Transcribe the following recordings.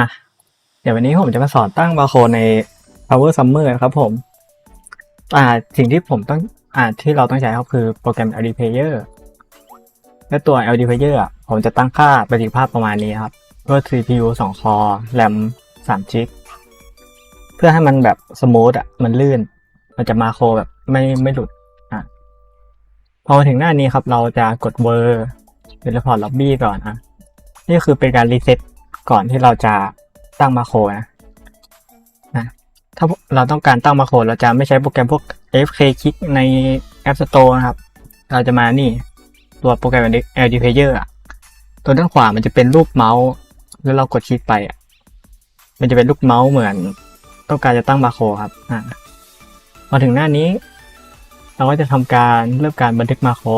นะ เดี๋ยววันนี้ผมจะมาสอนตั้งบาร์โคดใน Power Summer นะครับผม อ่า สิ่งที่ผมต้อง อ่า ที่เราต้องใช้ก็คือโปรแกรม LD Player และตัว LD Player ผมจะตั้งค่าประสิทธิภาพประมาณนี้ครับด้วย CPU 2 คอ RAM 3 g เพื่อให้มันแบบสมูทอะ มันลื่น มันจะมาโครแบบไม่ไม่หลุด อะ พอมาถึงหน้านี้ครับ เราจะกดเวอร์เป็นรีพอร์ตล็อบบี้ก่อนอะ นี่คือเป็นการรีเซ็ต ก่อนที่เราจะตั้งมาโครนะนะถ้าเราต้องการตั้งมาโครเราจะไม่ใช้โปรแกรมพวก FK Kick ใน App Store นะครับ เราจะมานี่ตัวโปรแกรม LD Player อะตัวด้านขวามันจะเป็นรูปเมาส์แล้วเรากดคลิกไปอะมันจะเป็นรูปเมาส์เหมือนต้องการจะตั้งมาโครครับอ่ามาถึงหน้านี้ เราก็จะทำการเริ่มการบันทึกมาโคร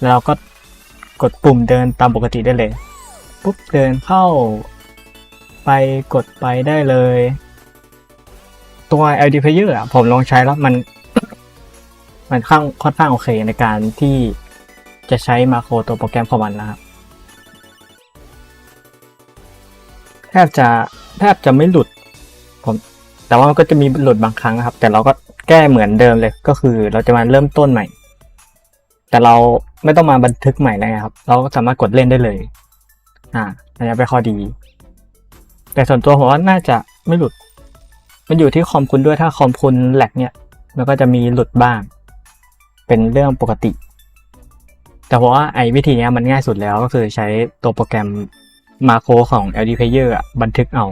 แล้วเราก็กดปุ่มเดินตามปกติได้เลย ปุ๊บเดินเข้า ไปกดไปได้เลย ตัว LD Player อะผมลองใช้แล้วมัน มันข้างค่อนข้างโอเคในการที่จะใช้มาโครตัวโปรแกรมของมันนะครับแทบจะแทบจะไม่หลุดผมแต่ว่ามันก็จะมีหลุดบางครั้งนะครับ แต่เราก็แก้เหมือนเดิมเลยก็คือเราจะมาเริ่มต้นใหม่ แต่เราไม่ต้องมาบันทึกใหม่แล้วครับ เราก็สามารถกดเล่นได้เลย อ่าอันนี้เป็นข้อดี แต่ส่วนตัวผมว่าน่าจะไม่หลุด มันอยู่ที่คอมคุณด้วยถ้าคอมคุณแหลกเนี่ย มันก็จะมีหลุดบ้าง เป็นเรื่องปกติ แต่เพราะว่าไอ้วิธีนี้มันง่ายสุดแล้วก็คือใช้ตัวโปรแกรมมาโครของ LD Player อะบันทึกเอา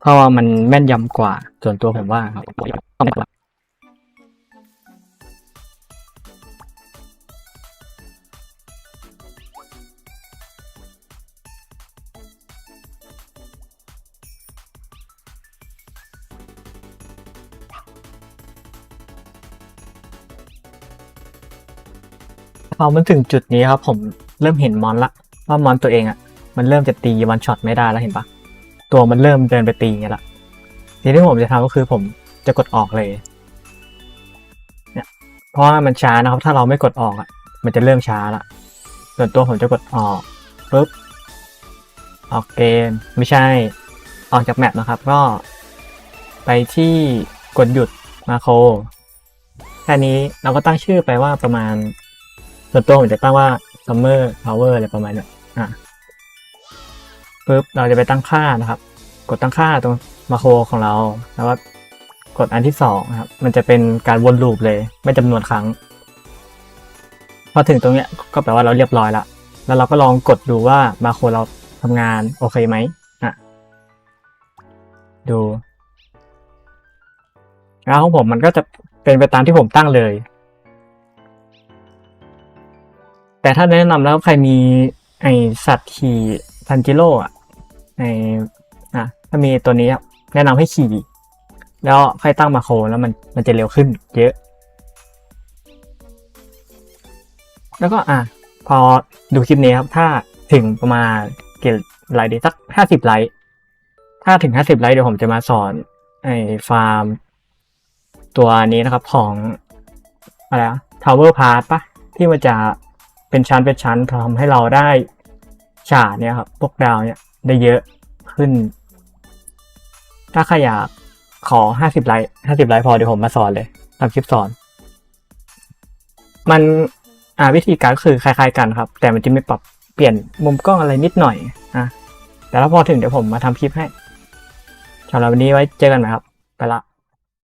เพราะว่ามันแม่นยำกว่าส่วนตัวผมว่าครับ พอมันถึงจุดนี้ครับผมเริ่มเห็นมอนละว่ามอนตัวเองอะ่ะ มันเริ่มจะตีวันช็อตไม่ได้แล้วเห็นปะตัวมันเริ่มเดินไปตีอย่างเงี้ยละสิ่งที่ผมจะทำก็คือผมจะกดออกเลยเนี่ยเพราะว่ามันช้านะครับ ถ้าเราไม่กดออกอะ่ะ มันจะเริ่มช้าละส่วนตัวผมจะกดออกปุ๊บออกเกมไม่ใช่ออกจากแมปนะครับ ก็ ไปที่กดหยุดมาโคแค่นี้เราก็ตั้งชื่อไปว่าประมาณ ส่วนตัวผมจะตั้งว่า summer power อะไรประมาณนี้อะปุ๊บเราจะไปตั้งค่านะครับ กดตั้งค่าตรงมาโครของเรา แล้วก็กดอันที่สองนะครับ มันจะเป็นการวนลูปเลย ไม่จำนวนครั้ง พอถึงตรงเนี้ยก็แปลว่าเราเรียบร้อยละ แล้วเราก็ลองกดดูว่ามาโครเราทำงานโอเคไหมอะ ดู แล้วของผมมันก็จะเป็นไปตามที่ผมตั้งเลย แต่ถ้าแนะนำแล้วใครมีไอสัตว์ขี่ทันจิโร่อะในอะถ้ามีตัวนี้อะแนะนำให้ขี่แล้วค่อยตั้งมาโคแล้วมันมันจะเร็วขึ้นเยอะ แล้วก็อะพอดูคลิปนี้ครับ ถ้าถึงประมาณเกี่ไลค์ดีสักห้าสิบไลค์ถ้าถึงห้าสิบไลค์เดี๋ยวผมจะมาสอนไอฟาร์ม ตัวนี้นะครับของ อะไรอะ Tower Pass ปะที่มันจะ เป็นชั้นเป็นชั้นทำให้เราได้ฉาดเนี่ยครับพวกดาวเนี่ยได้เยอะขึ้น ถ้าใครอยากขอห้าสิบไลค์ห้าสิบไลค์พอเดี๋ยวผมมาสอนเลยทำคลิปสอน มันอ่าวิธีการก็คือคล้าย ๆ กันครับ แต่มันจะมีปรับเปลี่ยนมุมกล้องอะไรนิดหน่อยอะแต่ถ้าพอถึงเดี๋ยวผมมาทำคลิปให้สำหรับวันนี้ไว้เจอกันใหม่ครับ ไปละ